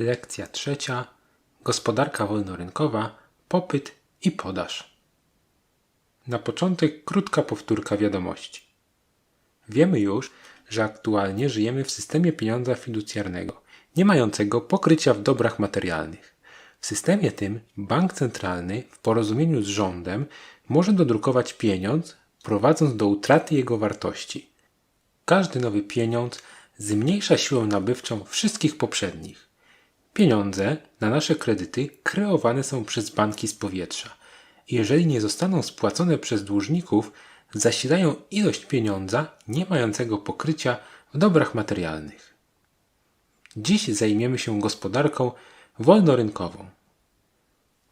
Lekcja trzecia. Gospodarka wolnorynkowa, popyt i podaż. Na początek krótka powtórka wiadomości. Wiemy już, że aktualnie żyjemy w systemie pieniądza fiducjarnego, nie mającego pokrycia w dobrach materialnych. W systemie tym bank centralny w porozumieniu z rządem może dodrukować pieniądz, prowadząc do utraty jego wartości. Każdy nowy pieniądz zmniejsza siłę nabywczą wszystkich poprzednich. Pieniądze na nasze kredyty kreowane są przez banki z powietrza. Jeżeli nie zostaną spłacone przez dłużników, zasilają ilość pieniądza nie mającego pokrycia w dobrach materialnych. Dziś zajmiemy się gospodarką wolnorynkową.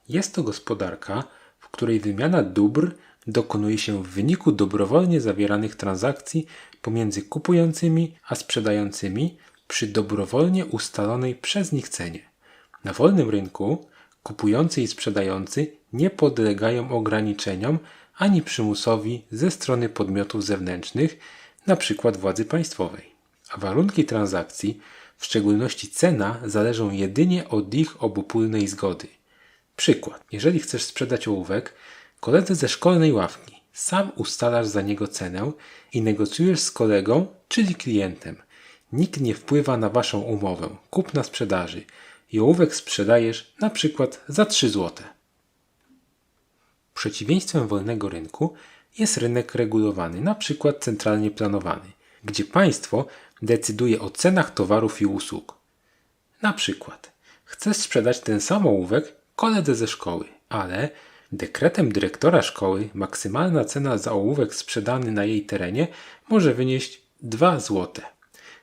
Jest to gospodarka, w której wymiana dóbr dokonuje się w wyniku dobrowolnie zawieranych transakcji pomiędzy kupującymi a sprzedającymi przy dobrowolnie ustalonej przez nich cenie. Na wolnym rynku kupujący i sprzedający nie podlegają ograniczeniom ani przymusowi ze strony podmiotów zewnętrznych, np. władzy państwowej. A warunki transakcji, w szczególności cena, zależą jedynie od ich obopólnej zgody. Przykład. Jeżeli chcesz sprzedać ołówek koledze ze szkolnej ławki, sam ustalasz za niego cenę i negocjujesz z kolegą, czyli klientem. Nikt nie wpływa na waszą umowę, kupna sprzedaży i ołówek sprzedajesz na przykład za 3 zł. Przeciwieństwem wolnego rynku jest rynek regulowany, na przykład centralnie planowany, gdzie państwo decyduje o cenach towarów i usług. Na przykład, chcesz sprzedać ten sam ołówek koledze ze szkoły, ale dekretem dyrektora szkoły maksymalna cena za ołówek sprzedany na jej terenie może wynieść 2 zł.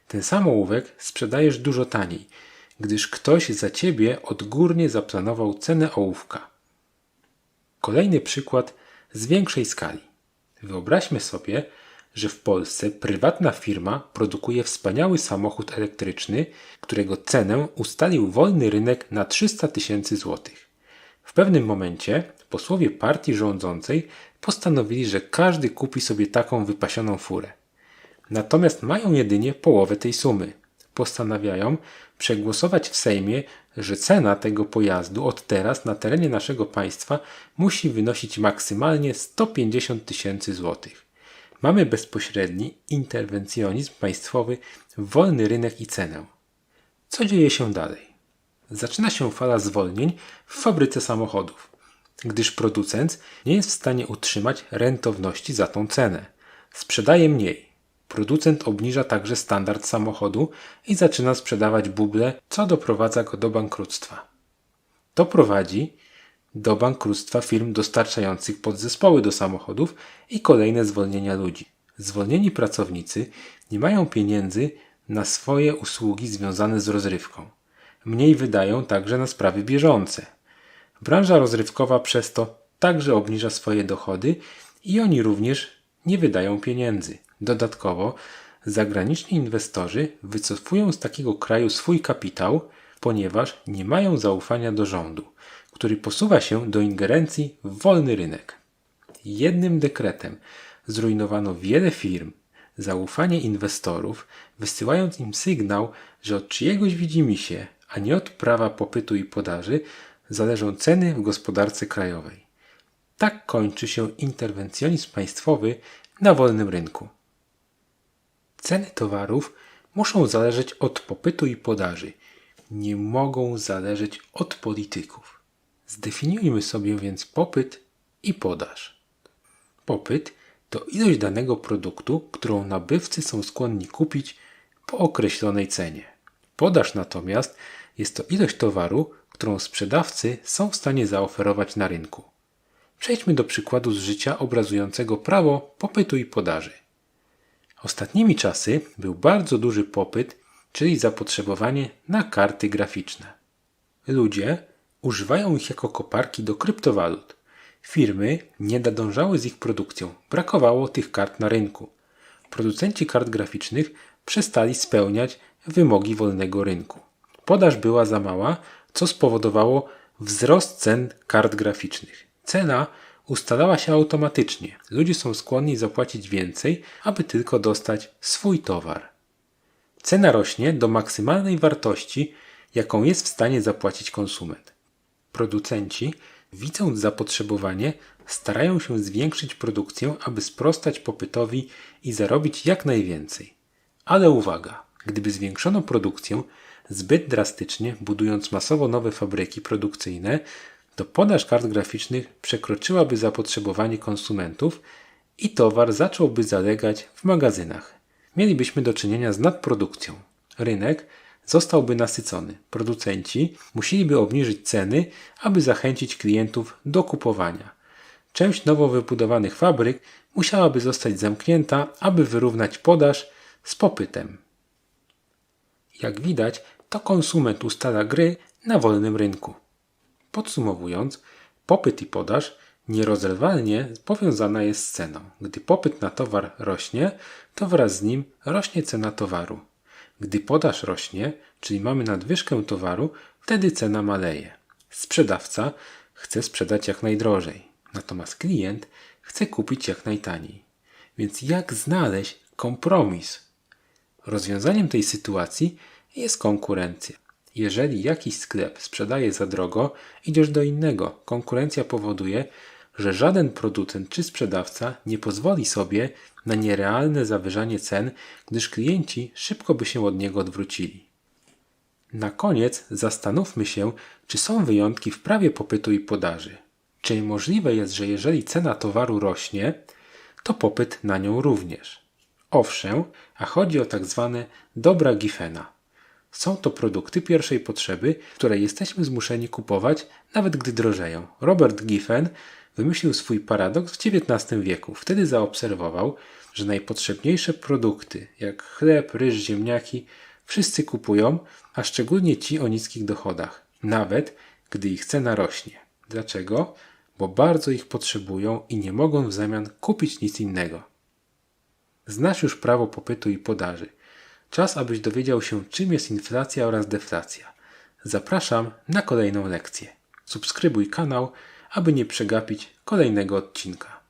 Ten sam ołówek sprzedajesz dużo taniej, gdyż ktoś za ciebie odgórnie zaplanował cenę ołówka. Kolejny przykład z większej skali. Wyobraźmy sobie, że w Polsce prywatna firma produkuje wspaniały samochód elektryczny, którego cenę ustalił wolny rynek na 300 tysięcy złotych. W pewnym momencie posłowie partii rządzącej postanowili, że każdy kupi sobie taką wypasioną furę. Natomiast mają jedynie połowę tej sumy. Postanawiają przegłosować w Sejmie, że cena tego pojazdu od teraz na terenie naszego państwa musi wynosić maksymalnie 150 tysięcy złotych. Mamy bezpośredni interwencjonizm państwowy, wolny rynek i cenę. Co dzieje się dalej? Zaczyna się fala zwolnień w fabryce samochodów, gdyż producent nie jest w stanie utrzymać rentowności za tą cenę. Sprzedaje mniej. Producent obniża także standard samochodu i zaczyna sprzedawać buble, co doprowadza go do bankructwa. To prowadzi do bankructwa firm dostarczających podzespoły do samochodów i kolejne zwolnienia ludzi. Zwolnieni pracownicy nie mają pieniędzy na swoje usługi związane z rozrywką. Mniej wydają także na sprawy bieżące. Branża rozrywkowa przez to także obniża swoje dochody i oni również nie wydają pieniędzy. Dodatkowo zagraniczni inwestorzy wycofują z takiego kraju swój kapitał, ponieważ nie mają zaufania do rządu, który posuwa się do ingerencji w wolny rynek. Jednym dekretem zrujnowano wiele firm, zaufanie inwestorów, wysyłając im sygnał, że od czyjegoś widzimisię, a nie od prawa popytu i podaży, zależą ceny w gospodarce krajowej. Tak kończy się interwencjonizm państwowy na wolnym rynku. Ceny towarów muszą zależeć od popytu i podaży. Nie mogą zależeć od polityków. Zdefiniujmy sobie więc popyt i podaż. Popyt to ilość danego produktu, którą nabywcy są skłonni kupić po określonej cenie. Podaż natomiast jest to ilość towaru, którą sprzedawcy są w stanie zaoferować na rynku. Przejdźmy do przykładu z życia obrazującego prawo popytu i podaży. Ostatnimi czasy był bardzo duży popyt, czyli zapotrzebowanie na karty graficzne. Ludzie używają ich jako koparki do kryptowalut. Firmy nie nadążały z ich produkcją, brakowało tych kart na rynku. Producenci kart graficznych przestali spełniać wymogi wolnego rynku. Podaż była za mała, co spowodowało wzrost cen kart graficznych. Cena ustalała się automatycznie. Ludzie są skłonni zapłacić więcej, aby tylko dostać swój towar. Cena rośnie do maksymalnej wartości, jaką jest w stanie zapłacić konsument. Producenci, widząc zapotrzebowanie, starają się zwiększyć produkcję, aby sprostać popytowi i zarobić jak najwięcej. Ale uwaga, gdyby zwiększono produkcję zbyt drastycznie, budując masowo nowe fabryki produkcyjne, to podaż kart graficznych przekroczyłaby zapotrzebowanie konsumentów i towar zacząłby zalegać w magazynach. Mielibyśmy do czynienia z nadprodukcją. Rynek zostałby nasycony. Producenci musieliby obniżyć ceny, aby zachęcić klientów do kupowania. Część nowo wybudowanych fabryk musiałaby zostać zamknięta, aby wyrównać podaż z popytem. Jak widać, to konsument ustala gry na wolnym rynku. Podsumowując, popyt i podaż nierozerwalnie powiązana jest z ceną. Gdy popyt na towar rośnie, to wraz z nim rośnie cena towaru. Gdy podaż rośnie, czyli mamy nadwyżkę towaru, wtedy cena maleje. Sprzedawca chce sprzedać jak najdrożej, natomiast klient chce kupić jak najtaniej. Więc jak znaleźć kompromis? Rozwiązaniem tej sytuacji jest konkurencja. Jeżeli jakiś sklep sprzedaje za drogo, idziesz do innego. Konkurencja powoduje, że żaden producent czy sprzedawca nie pozwoli sobie na nierealne zawyżanie cen, gdyż klienci szybko by się od niego odwrócili. Na koniec zastanówmy się, czy są wyjątki w prawie popytu i podaży. Czy możliwe jest, że jeżeli cena towaru rośnie, to popyt na nią również? Owszem, a chodzi o tak zwane dobra Giffena. Są to produkty pierwszej potrzeby, które jesteśmy zmuszeni kupować, nawet gdy drożeją. Robert Giffen wymyślił swój paradoks w XIX wieku. Wtedy zaobserwował, że najpotrzebniejsze produkty, jak chleb, ryż, ziemniaki, wszyscy kupują, a szczególnie ci o niskich dochodach, nawet gdy ich cena rośnie. Dlaczego? Bo bardzo ich potrzebują i nie mogą w zamian kupić nic innego. Znasz już prawo popytu i podaży. Czas, abyś dowiedział się, czym jest inflacja oraz deflacja. Zapraszam na kolejną lekcję. Subskrybuj kanał, aby nie przegapić kolejnego odcinka.